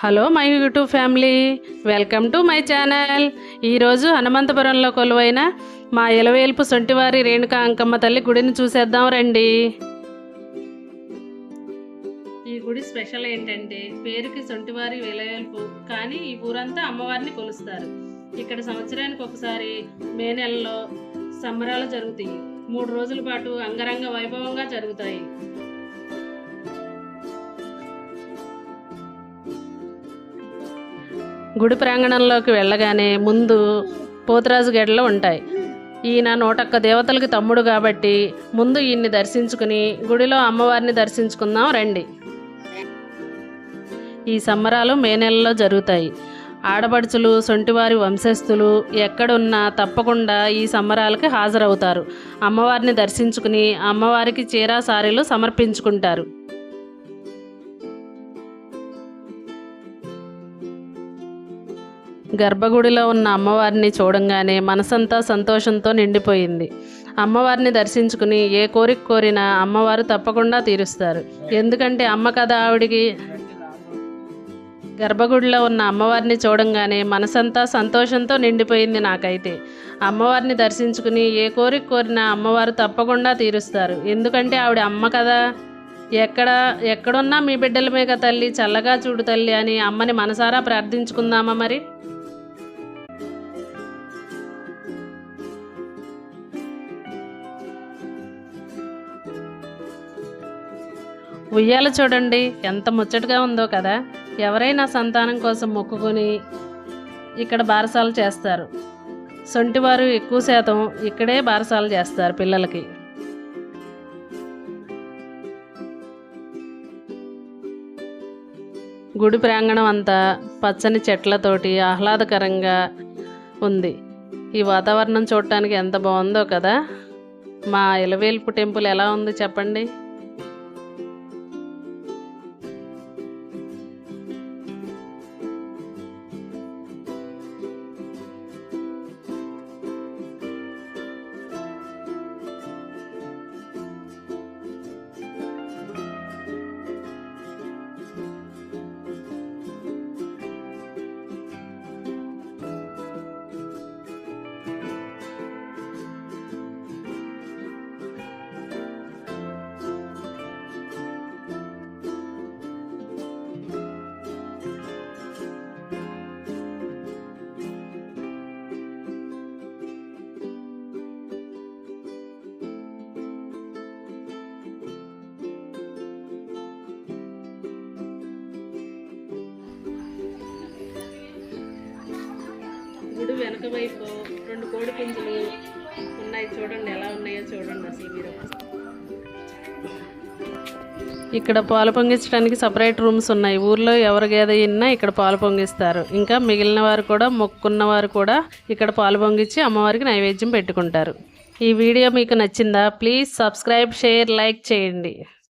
Hello my YouTube family welcome to my channel. ఈరోజు హనుమంతపురంలో కొలువైన మా ఎలవేల్పు సొంటివారి రేణుకా అంకమ్మ తల్లి గుడిని చూసేద్దాం రండి. ఈ గుడి స్పెషల్ ఏంటంటే పేరుకి సొంటివారి వెలవేల్పు కానీ ఈ ఊరంతా అమ్మవారిని కొలుస్తారు. ఇక్కడ సంవత్సరానికి ఒకసారి మే నెలలో సంబరాలు జరుగుతాయి. మూడు రోజుల పాటు అంగరంగ వైభవంగా జరుగుతాయి. గుడి ప్రాంగణంలోకి వెళ్ళగానే ముందు పోతురాజు గెడలు ఉంటాయి. ఈయన నూటొక్క దేవతలకి తమ్ముడు కాబట్టి ముందు ఈయన్ని దర్శించుకుని గుడిలో అమ్మవారిని దర్శించుకుందాం రండి. ఈ సంబరాలు మే నెలలో జరుగుతాయి. ఆడపడుచులు సొంటివారి వంశస్థులు ఎక్కడున్నా తప్పకుండా ఈ సంబరాలకి హాజరవుతారు. అమ్మవారిని దర్శించుకుని అమ్మవారికి చీరా సారీలు సమర్పించుకుంటారు. గర్భగుడిలో ఉన్న అమ్మవారిని చూడంగానే మనసంతా సంతోషంతో నిండిపోయింది. అమ్మవారిని దర్శించుకుని ఏ కోరిక కోరినా అమ్మవారు తప్పకుండా తీరుస్తారు. ఎందుకంటే అమ్మ కథ ఆవిడికి? గర్భగుడిలో ఉన్న అమ్మవారిని చూడంగానే మనసంతా సంతోషంతో నిండిపోయింది నాకైతే. అమ్మవారిని దర్శించుకుని ఏ కోరిక కోరినా అమ్మవారు తప్పకుండా తీరుస్తారు. ఎందుకంటే ఆవిడ అమ్మ కదా? ఎక్కడ ఎక్కడున్నా మీ బిడ్డల మీద తల్లి చల్లగా చూడు తల్లి అని అమ్మని మనసారా ప్రార్థించుకుందామా మరి? ఉయ్యాల చూడండి ఎంత ముచ్చటగా ఉందో కదా. ఎవరైనా సంతానం కోసం మొక్కుకొని ఇక్కడ బారసాలు చేస్తారు. సొంటివారు ఎక్కువ శాతం ఇక్కడే బారసాలు చేస్తారు పిల్లలకి. గుడి ప్రాంగణం అంతా పచ్చని చెట్లతోటి ఆహ్లాదకరంగా ఉంది. ఈ వాతావరణం చూడటానికి ఎంత బాగుందో కదా. మా ఎలవేల్పు టెంపుల్ ఎలా ఉంది చెప్పండి? ముందు వెనక వైపు రెండు కోడి పుంజులు ఉన్నాయి చూడండి ఎలా ఉన్నాయో చూడండి అసలు మీరు ఇక్కడ పాలు పొంగించడానికి సపరేట్ రూమ్స్ ఉన్నాయి. ఊర్లో ఎవరి గేదె ఇన్నా ఇక్కడ పాలు పొంగిస్తారు. ఇంకా మిగిలిన వారు కూడా మొక్కున్న వారు కూడా ఇక్కడ పాలు పొంగించి అమ్మవారికి నైవేద్యం పెట్టుకుంటారు. ఈ వీడియో మీకు నచ్చిందా? ప్లీజ్ సబ్స్క్రైబ్ షేర్ లైక్ చేయండి.